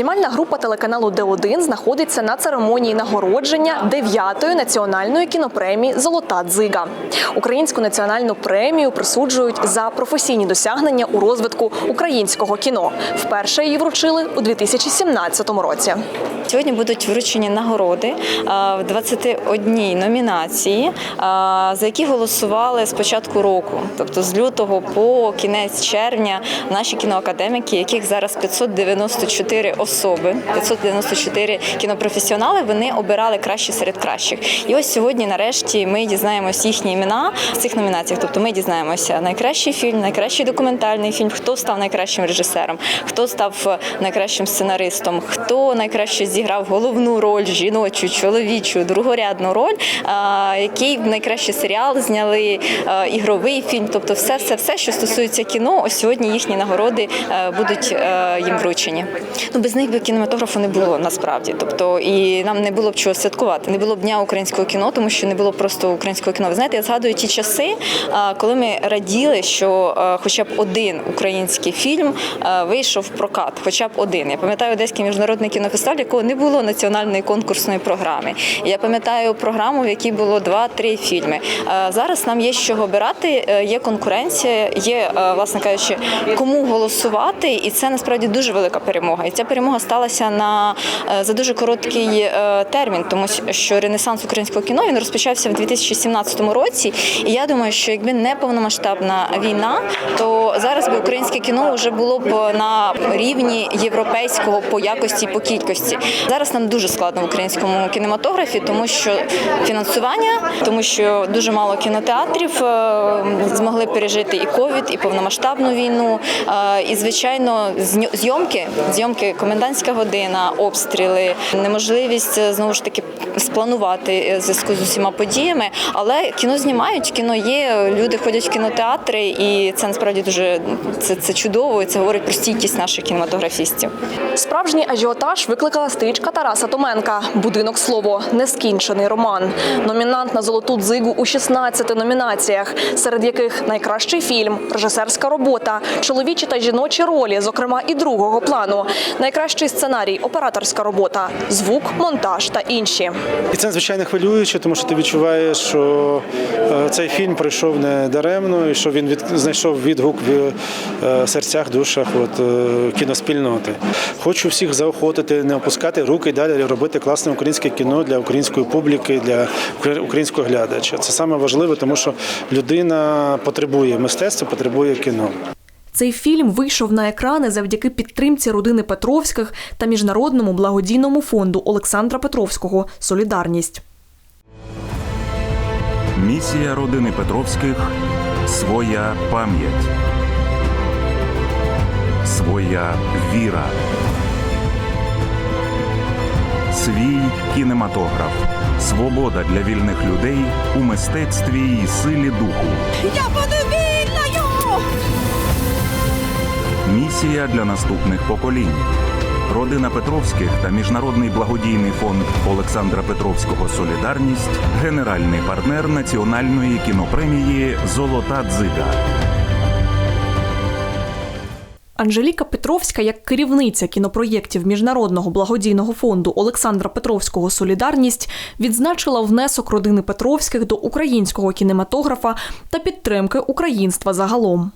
Знімальна група телеканалу Д1 знаходиться на церемонії нагородження 9-ї національної кінопремії Золота дзига. Українську національну премію присуджують за професійні досягнення у розвитку українського кіно. Вперше її вручили у 2017 році. Сьогодні будуть вручені нагороди е, в 21 номінації, е, за які голосували з початку року, тобто з лютого по кінець червня, наші кіноакадеміки, яких зараз 594 особи, 594 кінопрофесіонали. Вони обирали кращі серед кращих. І ось сьогодні, нарешті, ми дізнаємось їхні імена в цих номінаціях. Тобто, ми дізнаємося найкращий фільм, найкращий документальний фільм, хто став найкращим режисером, хто став найкращим сценаристом, хто найкраще зіграв головну роль жіночу, чоловічу, другорядну роль, який найкращий серіал зняли, ігровий фільм. Тобто, все, все, все, що стосується кіно, ось сьогодні їхні нагороди е, будуть е, їм вручені. Ну без них би кінематографу не було насправді. Тобто, і нам не було б чого святкувати. Не було б дня українського кіно, тому що не було просто українського кіно. Ви знаєте, я згадую ті часи, коли ми раділи, що хоча б один український фільм вийшов в прокат, хоча б один. Я пам'ятаю Одеський міжнародний кінофестиваль, якого не було національної конкурсної програми. Я пам'ятаю програму, в якій було два-три фільми. Зараз нам є з чого обирати, е, є конкуренція, є, е, власне кажучи, кому голосувати, і це насправді дуже велика перемога. І ця перемога сталася на е, за дуже короткий е, термін, тому що ренесанс українського кіно він розпочався в 2017 році. І я думаю, що якби не повномасштабна війна, то зараз би українське кіно вже було б на рівні європейського по якості, по кількості. Зараз нам дуже складно в українському кінематографі, тому що фінансування, тому що дуже мало кінотеатрів е, змогли пережити і ковід, і повномасштабну війну. І звичайно, зйомки, зйомки, комендантська година, обстріли, неможливість е, знову ж таки спланувати е, зв'язку з усіма подіями. Але кіно знімають, кіно є. Люди ходять в кінотеатри, і це насправді дуже це, це чудово. І це говорить про стійкість наших кінематографістів. Справжній ажіотаж викликала стрічка Тараса Томенка Будинок слово нескінчений роман. Номінант на золоту дзигу у 16 номінаціях, серед яких найкращий фільм, режисерська робота, чоловічі та жіночі ролі, зокрема і другого плану, найкращий сценарій, операторська робота, звук, монтаж та інші. І це звичайно хвилююче, тому що ти відчуваєш, що е, цей фільм пройшов не даремно, і що він від, знайшов відгук в е, серцях, душах от, е, кіноспільноти. Хочу всіх заохотити, не опускати руки і далі робити класне українське кіно для української публіки, для українського глядача. Це саме важливе, тому що людина потребує мистецтва, потребує кіно. Цей фільм вийшов на екрани завдяки підтримці родини Петровських та міжнародному благодійному фонду Олександра Петровського Солідарність. Місія родини Петровських своя пам'ять, своя віра, свій кінематограф, свобода для вільних людей у мистецтві і силі духу. Я Місія для наступних поколінь. Родина Петровських та Міжнародний благодійний фонд Олександра Петровського Солідарність генеральний партнер національної кінопремії Золота дзига. Анжеліка Петровська, як керівниця кінопроєктів Міжнародного благодійного фонду Олександра Петровського Солідарність, відзначила внесок родини Петровських до українського кінематографа та підтримки українства загалом.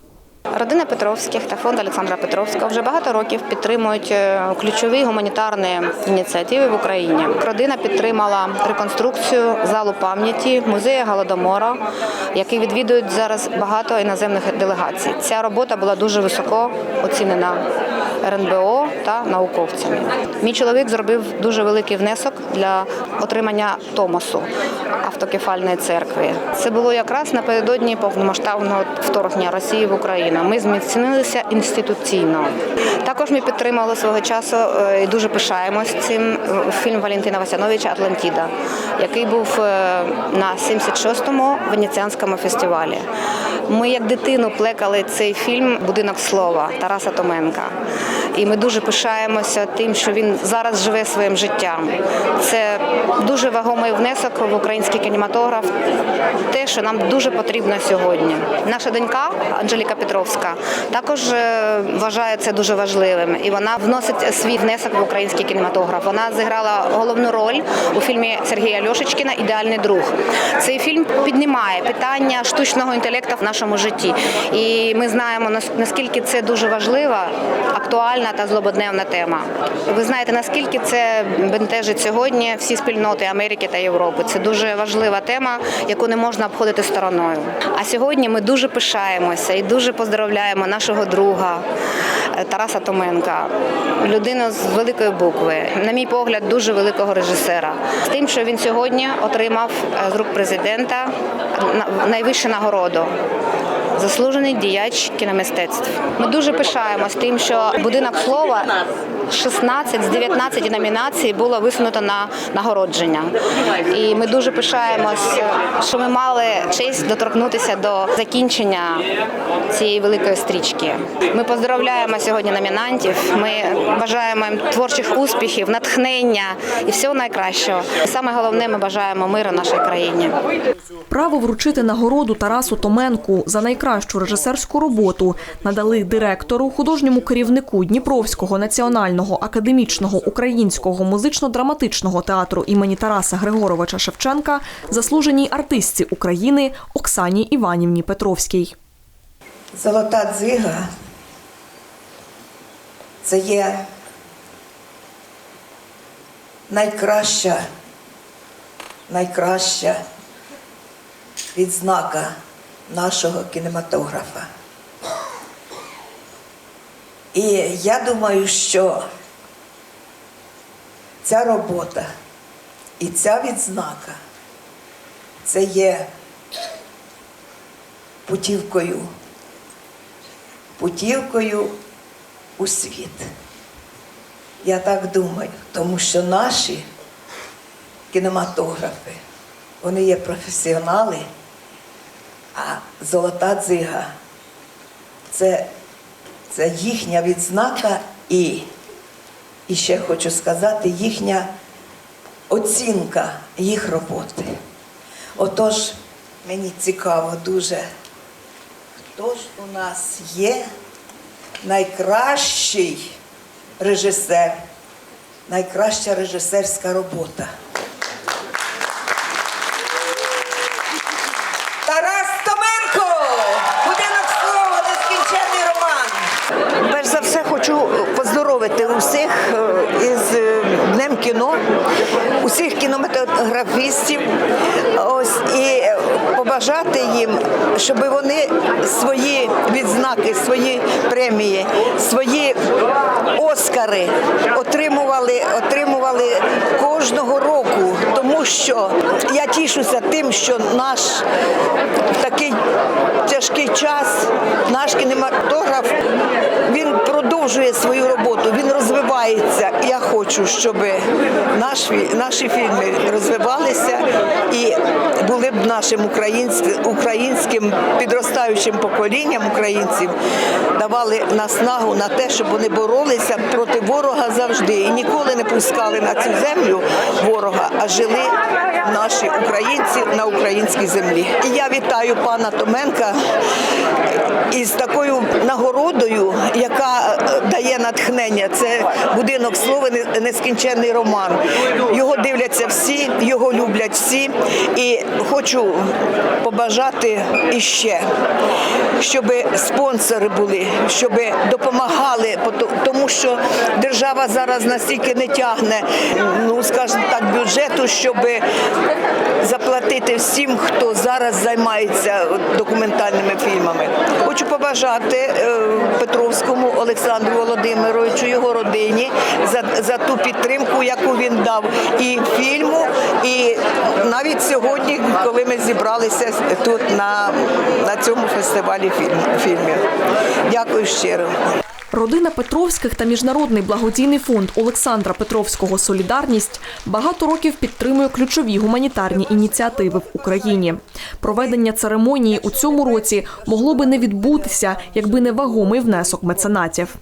Родина Петровських та фонд Олександра Петровського вже багато років підтримують е, ключові гуманітарні ініціативи в Україні. Родина підтримала реконструкцію залу пам'яті музею Голодомора, який відвідують зараз багато іноземних делегацій. Ця робота була дуже високо оцінена РНБО та науковцями. Мій чоловік зробив дуже великий внесок для отримання Томосу автокефальної церкви. Це було якраз напередодні повномасштабного вторгнення Росії в Україну. Ми зміцнилися інституційно. Також ми підтримали свого часу е, і дуже пишаємось цим е, фільм Валентина Васяновича Атлантіда, який був е, на 76-му венеціанському фестивалі. Ми як дитину плекали цей фільм Будинок слова Тараса Томенка. І ми дуже пишаємося тим, що він зараз живе своїм життям. Це дуже вагомий внесок в український кінематограф, те, що нам дуже потрібно сьогодні. Наша донька Анжеліка Петровська також е, вважає це дуже важливим, і вона вносить свій внесок в український кінематограф. Вона зіграла головну роль у фільмі Сергія Льошечкіна Ідеальний друг. Цей фільм піднімає питання штучного інтелекту в нашому житті, і ми знаємо наскільки це дуже важлива, актуальна та злободневна тема. Ви знаєте, наскільки це бентежить сьогодні всі спільноти Америки та Європи. Це дуже важлива тема, яку не можна обходити стороною. А сьогодні ми дуже пишаємося і дуже поздравляємо нашого друга е, Тараса Томенка, людину з великої букви, на мій погляд, дуже великого режисера. З тим, що він сьогодні отримав е, з рук президента на- найвищу нагороду. Заслужений діяч кіномистецтв. Ми дуже пишаємось тим, що будинок слова 16 з 19 номінацій було висунуто на нагородження. І ми дуже пишаємось, що ми мали честь доторкнутися до закінчення цієї великої стрічки. Ми поздравляємо сьогодні номінантів. Ми бажаємо їм творчих успіхів, натхнення і всього найкращого. І саме головне, ми бажаємо миру нашій країні. Право вручити нагороду Тарасу Томенку за найкращу режисерську роботу надали директору, художньому керівнику Дніпровського національного академічного українського музично-драматичного театру імені Тараса Григоровича Шевченка, заслуженій артистці України Оксані Іванівні Петровській. Золота дзига це є найкраща, найкраща відзнака нашого кінематографа. І я думаю, що ця робота і ця відзнака це є путівкою путівкою у світ. Я так думаю, тому що наші кінематографи, вони є професіонали, а золота дзига це, це їхня відзнака і, і ще хочу сказати, їхня оцінка їх роботи. Отож, мені цікаво дуже. Хто ж у нас є найкращий режисер, найкраща режисерська робота? Тарас Томенко! Будинок слова, нескінченний роман. Перш за все хочу поздоровити усіх е, із е, Днем кіно, усіх кінематографістів. Ось і побажати їм, щоб вони свої відзнаки, свої премії, свої оскари отримували, отримували кожного року, тому що я тішуся тим, що наш такий тяжкий час, наш кінематограф, він продовжує свою роботу, він розвивається. Я хочу, щоб наші, наші фільми розвивалися і були б нашим українським, українським підростаючим поколінням українців, давали наснагу на те, щоб вони боролися проти ворога завжди і ніколи не пускали на цю землю ворога, а жили наші українці на українській землі. І я вітаю пана Томенка із такою нагородою, яка е, дає натхнення. Це будинок слова, не- нескінченний роман. Його дивляться всі, його люблять всі. І хочу побажати іще, щоб спонсори були, щоб допомагали, тому що держава зараз настільки не тягне, ну скажімо так, бюджету, щоб заплатити всім, хто зараз займається документальними фільмами. Хочу побажати е, Петровському Олександру Володимировичу, його родині за, за ту підтримку, яку він дав і фільму, і навіть сьогодні, коли ми зібралися тут на, на цьому фестивалі фільм, фільмів. Дякую щиро. Родина Петровських та міжнародний благодійний фонд Олександра Петровського Солідарність багато років підтримує ключові гуманітарні ініціативи в Україні. Проведення церемонії у цьому році могло би не відбутися, якби не вагомий внесок меценатів.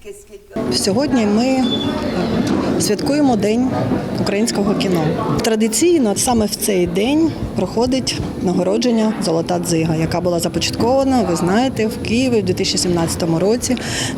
Сьогодні ми святкуємо День українського кіно. Традиційно саме в цей день проходить нагородження Золота дзига, яка була започаткована, ви знаєте, в Києві в 2017 році.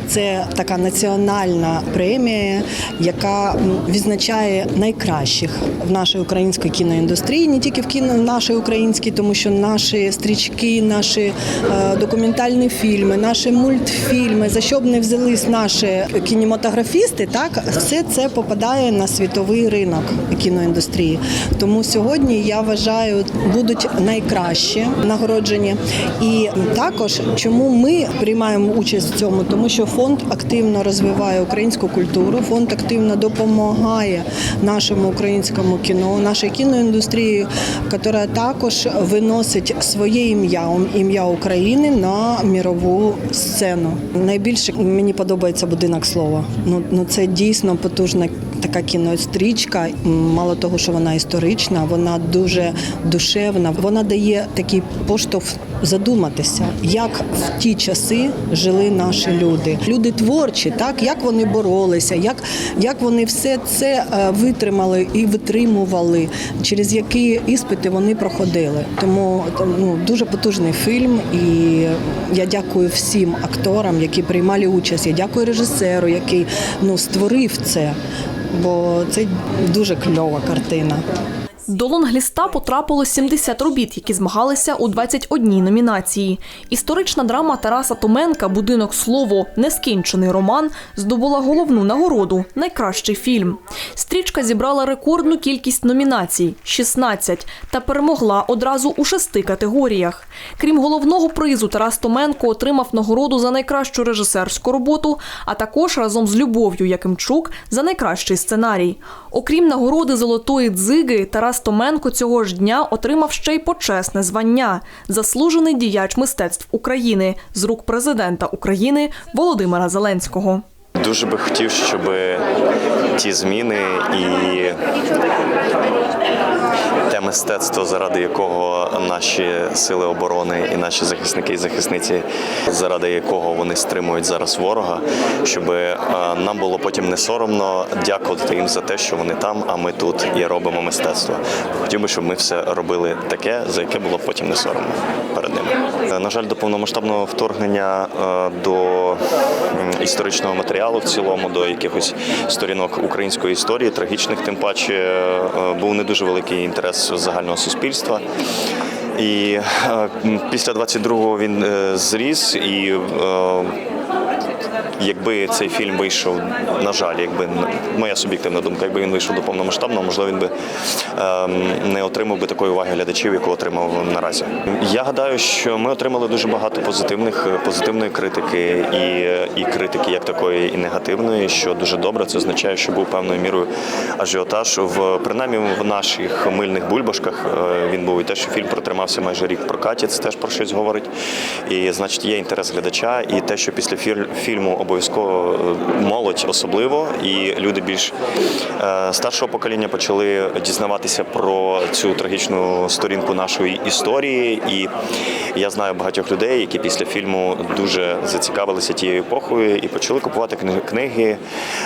Це така національна премія, яка відзначає найкращих в нашій українській кіноіндустрії, не тільки в кіно в нашій українській, тому що наші стрічки, наші е, документальні фільми, наші мультфільми, за що б не взялись наші кінематографісти, так все це попадає на світовий ринок кіноіндустрії. Тому сьогодні я вважаю, будуть найкращі нагороджені. І також чому ми приймаємо участь в цьому, тому що фонд активно розвиває українську культуру, фонд активно допомагає нашому українському кіно, нашій кіноіндустрії, яка також виносить своє ім'я, ім'я України на мірову сцену. Найбільше мені подобається будинок слова. Ну, ну це дійсно потужна така кінострічка. Мало того, що вона історична, вона дуже душевна. Вона дає такий поштовх задуматися, як в ті часи жили наші люди. Люди творчі, так як вони боролися, як, як вони все це е, витримали і витримували, через які іспити вони проходили. Тому ну, дуже потужний фільм, і я дякую всім акторам, які приймали участь. Я дякую режисеру, який ну створив це. Бо це дуже кльова картина. До лонгліста потрапило 70 робіт, які змагалися у 21 номінації. Історична драма Тараса Томенка Будинок слово Нескінчений роман здобула головну нагороду найкращий фільм. Стрічка зібрала рекордну кількість номінацій 16 та перемогла одразу у шести категоріях. Крім головного призу, Тарас Томенко отримав нагороду за найкращу режисерську роботу, а також разом з Любов'ю Якимчук за найкращий сценарій. Окрім нагороди Золотої дзиги, Тарас Томенко цього ж дня отримав ще й почесне звання заслужений діяч мистецтв України з рук президента України Володимира Зеленського. Дуже би хотів, щоб ті зміни і мистецтво, заради якого наші сили оборони і наші захисники і захисниці, заради якого вони стримують зараз ворога, щоб е, нам було потім не соромно дякувати їм за те, що вони там, а ми тут і робимо мистецтво. Хотів би, щоб ми все робили таке, за яке було потім не соромно перед ними. Е, На жаль, до повномасштабного вторгнення е, до історичного матеріалу в цілому, до якихось сторінок української історії, трагічних, тим паче був не дуже великий інтерес загального суспільства. І е, після 22-го він е, зріс і. е, Якби цей фільм вийшов, на жаль, якби моя суб'єктивна думка, якби він вийшов до повномасштабного, можливо, він би не отримав би такої уваги глядачів, яку отримав наразі. Я гадаю, що ми отримали дуже багато позитивних позитивної критики і, і критики як такої, і негативної, що дуже добре. Це означає, що був певною мірою ажіотаж в принаймні в наших мильних бульбашках. е, Він був і те, що фільм протримався майже рік в прокаті. Це теж про щось говорить. І значить, є інтерес глядача, і те, що після філь- фільму обов'язково е, молодь особливо, і люди більш е, старшого покоління почали дізнаватися про цю трагічну сторінку нашої історії. І я знаю багатьох людей, які після фільму дуже зацікавилися тією епохою і почали купувати кни- книги,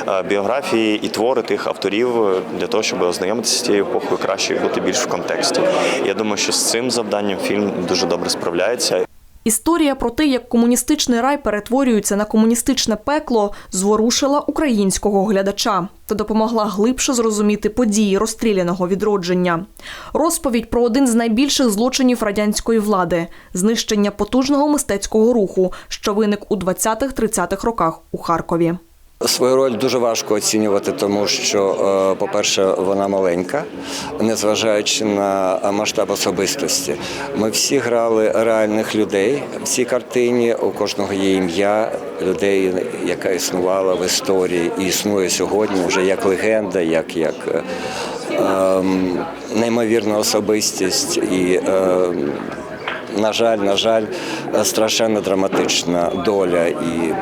е, біографії і твори тих авторів е, для того, щоб ознайомитися з цією епохою краще бути більш в контексті. Я думаю, що з цим завданням фільм дуже добре справляється. Історія про те, як комуністичний рай перетворюється на комуністичне пекло, зворушила українського глядача та допомогла глибше зрозуміти події розстріляного відродження. Розповідь про один з найбільших злочинів радянської влади знищення потужного мистецького руху, що виник у 20-30-х роках у Харкові. Свою роль дуже важко оцінювати, тому що, е, по-перше, вона маленька, незважаючи на масштаб особистості. Ми всі грали реальних людей в цій картині. У кожного є ім'я людей, яка існувала в історії і існує сьогодні вже як легенда, як, як ем, неймовірна особистість і. ем, на жаль, на жаль, страшенно драматична доля. І...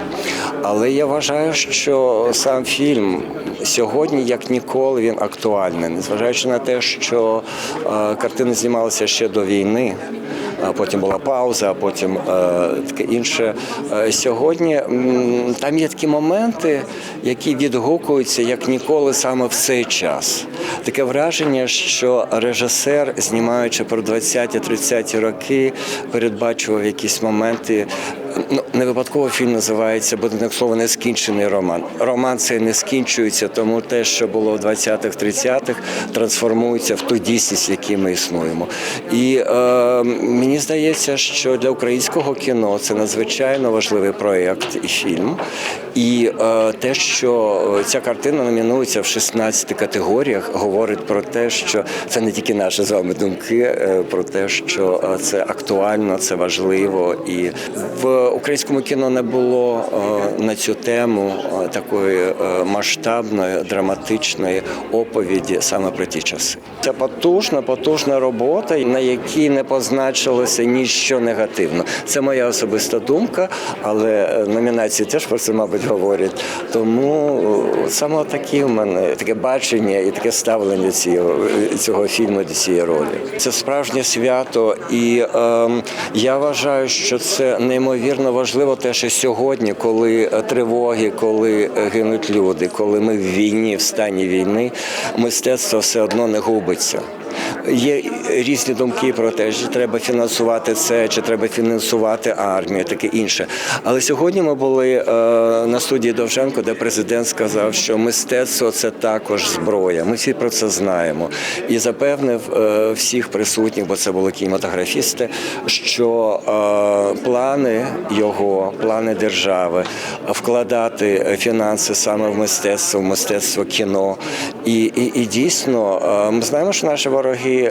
Але я вважаю, що сам фільм сьогодні, як ніколи, він актуальний, незважаючи на те, що картини картина знімалася ще до війни. А Потім була пауза, а потім е, таке інше. Е, Сьогодні там є такі моменти, які відгукуються як ніколи саме в цей час. Таке враження, що режисер, знімаючи про 20-30 роки, передбачував якісь моменти. Ну, не випадково фільм називається Будинок слова нескінчений роман. Роман це не скінчується, тому те, що було в 20-х, 30-х, трансформується в ту дійсність, в якій ми існуємо. І е, мені здається, що для українського кіно це надзвичайно важливий проєкт і фільм. І е, те, що ця картина номінується в 16 категоріях, говорить про те, що це не тільки наші з вами думки, е, про те, що е, це актуально, це важливо. І в українському кіно не було е, на цю тему е, такої е, масштабної, драматичної оповіді саме про ті часи. Це потужна, потужна робота, на якій не позначилося ніщо негативно. Це моя особиста думка, але е, номінації теж про це, мабуть, говорять. Тому е, саме такі в мене таке бачення і таке ставлення цього, цього фільму до цієї ролі. Це справжнє свято, і ем, я вважаю, що це неймовірно важливо, те, що сьогодні, коли е, тривоги, коли е, гинуть люди, коли ми в війні, в стані війни, мистецтво все одно не губиться. Є різні думки про те, чи треба фінансувати це, чи треба фінансувати армію, таке інше. Але сьогодні ми були е, на студії Довженко, де президент сказав, що мистецтво це також зброя. Ми всі про це знаємо. І запевнив всіх присутніх, бо це були кінематографісти, що е, плани його, плани держави вкладати фінанси саме в мистецтво, в мистецтво кіно. І, і, і дійсно, е, ми знаємо, що наші вороги е,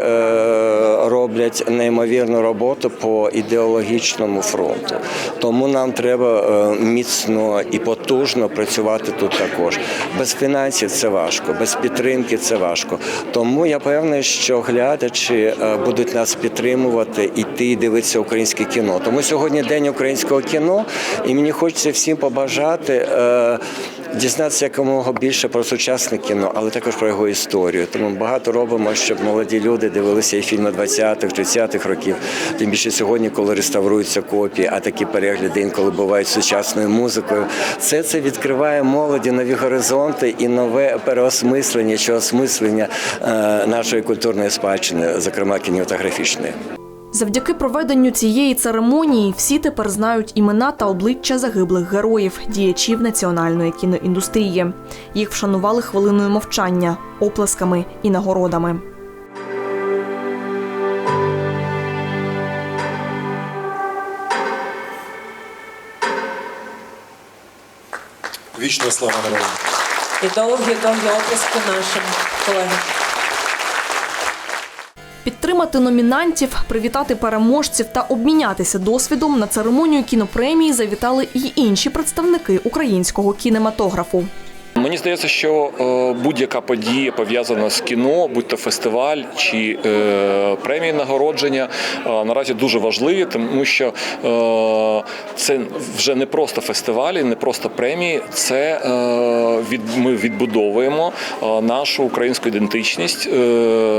роблять неймовірну роботу по ідеологічному фронту. Тому нам треба е, міцно і потужно працювати тут також. Без фінансів це важко, без підтримки це важко. Тому я певний, що глядачі е, будуть нас підтримувати, іти і дивитися українське кіно. Тому сьогодні день українського кіно, і мені хочеться всім побажати. е, Дізнатися якомога більше про сучасне кіно, але також про його історію. Тому багато робимо, щоб молоді люди дивилися і фільми 20-х, 30-х років. Тим більше сьогодні, коли реставруються копії, а такі перегляди інколи бувають сучасною музикою. Все це відкриває молоді нові горизонти і нове переосмислення чи осмислення е, нашої культурної спадщини, зокрема кінематографічної. Завдяки проведенню цієї церемонії всі тепер знають імена та обличчя загиблих героїв, діячів національної кіноіндустрії. Їх вшанували хвилиною мовчання, оплесками і нагородами. Вічна слава народу. І довгі-довгі оплески нашим колегам. Підтримати номінантів, привітати переможців та обмінятися досвідом на церемонію кінопремії завітали й інші представники українського кінематографу. Мені здається, що е, будь-яка подія пов'язана з кіно, будь то фестиваль чи е, премії нагородження, е, наразі дуже важливі, тому що це вже не просто фестивалі, не просто премії. Це ми відбудовуємо нашу українську ідентичність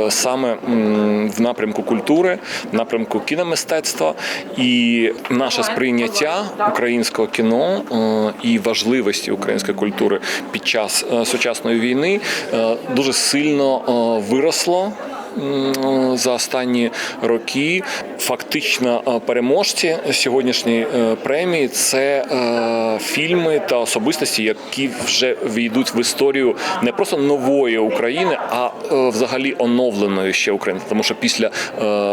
саме в напрямку культури, в напрямку кіномистецтва і наше сприйняття українського кіно і важливості української культури під час е, сучасної війни е, дуже сильно е, виросло. За останні роки фактично е, переможці сьогоднішньої е, премії це е, фільми та особистості, які вже війдуть в історію не просто нової України, а взагалі оновленої ще України. Тому що після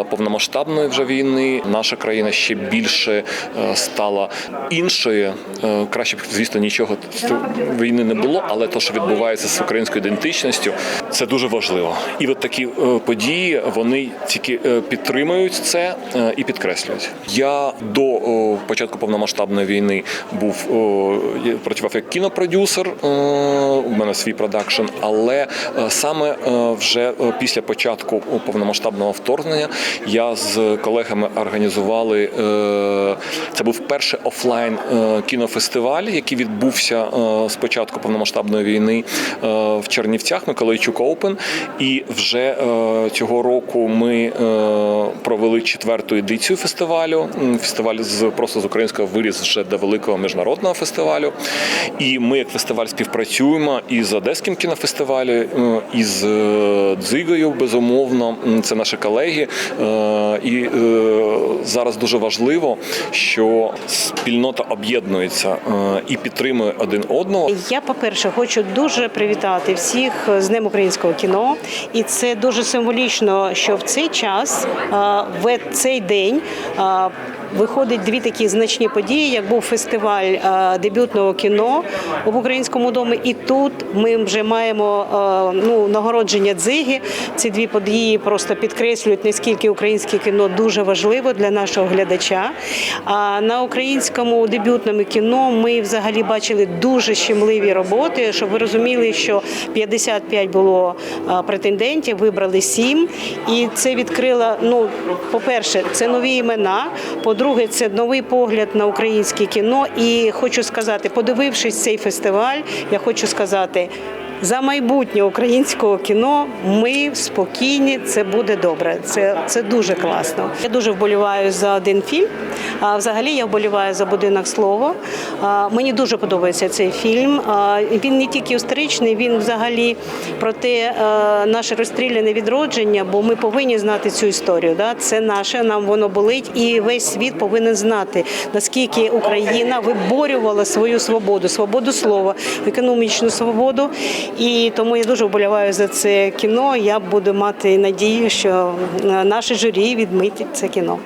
повномасштабної вже війни наша країна ще більше стала іншою. Краще б, звісно, нічого війни не було, але те, що відбувається з українською ідентичністю, Це дуже важливо. І от такі е, події вони тільки е, підтримують це е, і підкреслюють. Я до початку повномасштабної війни був працював як кінопродюсер. У мене свій продакшн, але саме вже після початку повномасштабного вторгнення я з колегами організували це був перший офлайн кінофестиваль, який відбувся е, з початку повномасштабної війни в Чернівцях, Миколайчук Оупен. І вже е, цього року ми е, провели четверту едицію фестивалю. Фестиваль з просто з українського виріс вже до великого міжнародного фестивалю. І ми, як фестиваль, співпрацюємо і з Одеським кінофестивалем, е, і з е, Дзигою, безумовно. Це наші колеги. І зараз дуже важливо, що спільнота об'єднується і підтримує один одного. Я, по-перше, хочу дуже привітати всіх з Днем українського кіно, і це дуже символічно, що в цей час, в цей день. Виходить дві такі значні події, як був фестиваль дебютного кіно в українському домі, і тут ми вже маємо ну нагородження дзиги. Ці дві події просто підкреслюють наскільки українське кіно дуже важливо для нашого глядача. А на українському дебютному кіно ми взагалі бачили дуже щемливі роботи, щоб ви розуміли, що 55 було претендентів, вибрали 7. І це відкрило, ну, по-перше, це нові імена. По-друге, це новий погляд на українське кіно. І хочу сказати, подивившись цей фестиваль, я хочу сказати. За майбутнє українського кіно ми спокійні, це буде добре. Це, це дуже класно. Я дуже вболіваю за один фільм. А взагалі я вболіваю за будинок слова. А, мені дуже подобається цей фільм. А, він не тільки історичний, він взагалі про те е, наше розстріляне відродження, бо ми повинні знати цю історію. Да? Це наше, нам воно болить, і весь світ повинен знати, наскільки Україна виборювала свою свободу, свободу слова, економічну свободу. І тому я дуже вболіваю за це кіно. Я буду мати надію, що е, наше журі відмитить це кіно.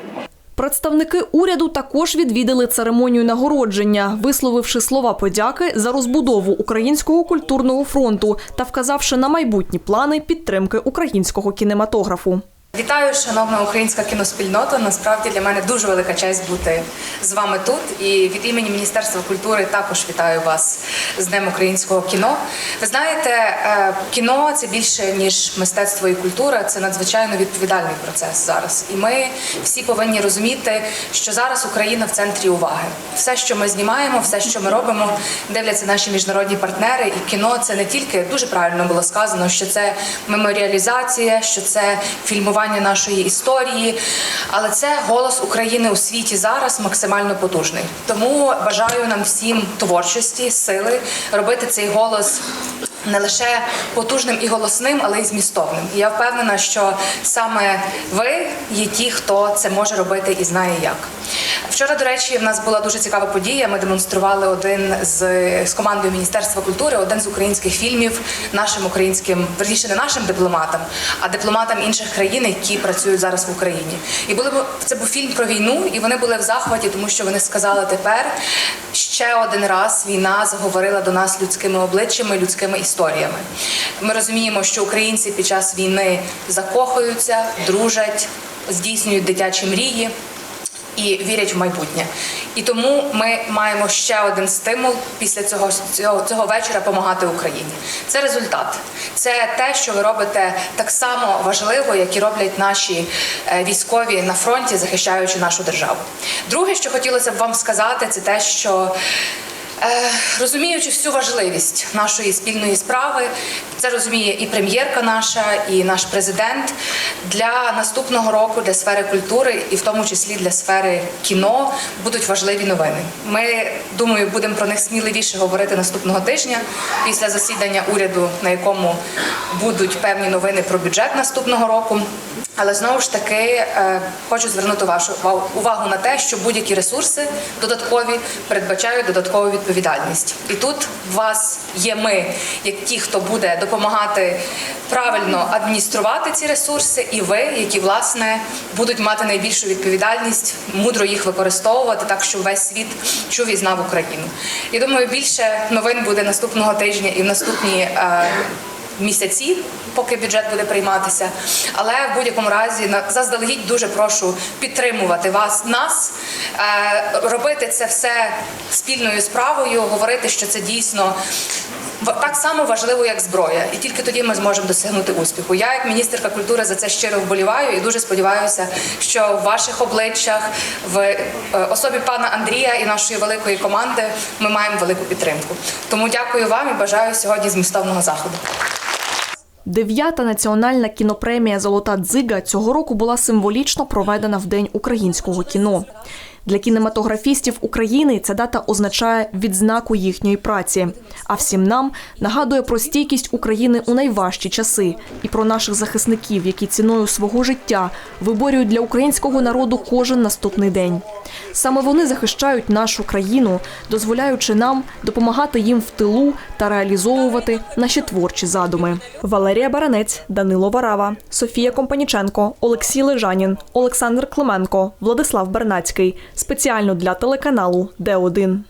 Представники уряду також відвідали церемонію нагородження, висловивши слова подяки за розбудову українського культурного фронту та вказавши на майбутні плани підтримки українського кінематографу. Вітаю, шановна українська кіноспільнота. Насправді для мене дуже велика честь бути з вами тут. І від імені Міністерства культури також вітаю вас з Днем українського кіно. Ви знаєте, е, кіно це більше ніж мистецтво і культура. Це надзвичайно відповідальний процес зараз. І ми всі повинні розуміти, що зараз Україна в центрі уваги. Все, що ми знімаємо, все, що ми робимо, дивляться наші міжнародні партнери. І кіно це не тільки дуже правильно було сказано, що це меморіалізація, що це фільмування нашої історії, але це голос України у світі зараз максимально потужний. Тому бажаю нам всім творчості, сили робити цей голос. Не лише потужним і голосним, але й змістовним. Я впевнена, що саме ви є ті, хто це може робити і знає як. Вчора, до речі, в нас була дуже цікава подія. Ми демонстрували один з, з командою Міністерства культури, один з українських фільмів нашим українським, верніше не нашим дипломатам, а дипломатам інших країн, які працюють зараз в Україні. І були це був фільм про війну, і вони були в захваті, тому що вони сказали тепер ще один раз війна заговорила до нас людськими обличчями, людськими історіями. Ми розуміємо, що українці під час війни закохуються, дружать, здійснюють дитячі мрії і вірять в майбутнє. І тому ми маємо ще один стимул після цього, цього, цього вечора допомагати Україні. Це результат. Це те, що ви робите так само важливо, як і роблять наші е, військові на фронті, захищаючи нашу державу. Друге, що хотілося б вам сказати, це те, що. Е, Розуміючи всю важливість нашої спільної справи, це розуміє і прем'єрка наша, і наш президент для наступного року для сфери культури, і в тому числі для сфери кіно, будуть важливі новини. Ми думаю, будемо про них сміливіше говорити наступного тижня після засідання уряду, на якому будуть певні новини про бюджет наступного року. Але знову ж таки е, хочу звернути вашу увагу- на те, що будь-які ресурси додаткові передбачають додаткову відповідальність. І тут у вас є ми, як ті, хто буде допомагати правильно адмініструвати ці ресурси, і ви, які власне будуть мати найбільшу відповідальність, мудро їх використовувати, так щоб весь світ чув і знав Україну. Я думаю, більше новин буде наступного тижня і в наступні. Місяці, поки бюджет буде прийматися. Але в будь-якому разі заздалегідь дуже прошу підтримувати вас, нас, е, робити це все спільною справою, говорити, що це дійсно так само важливо, як зброя, і тільки тоді ми зможемо досягнути успіху. Я, як міністерка культури, за це щиро вболіваю і дуже сподіваюся, що в ваших обличчях, в е, особі пана Андрія і нашої великої команди ми маємо велику підтримку. Тому дякую вам і бажаю сьогодні змістовного заходу. Дев'ята національна кінопремія Золота дзига цього року була символічно проведена в День українського кіно. Для кінематографістів України ця дата означає відзнаку їхньої праці. А всім нам нагадує про стійкість України у найважчі часи і про наших захисників, які ціною свого життя виборюють для українського народу кожен наступний день. Саме вони захищають нашу країну, дозволяючи нам допомагати їм в тилу та реалізовувати наші творчі задуми. Валерія Баранець, Данило Варава, Софія Компаніченко, Олексій Лежанін, Олександр Клименко, Владислав Бернацький. Спеціально для телеканалу Д 1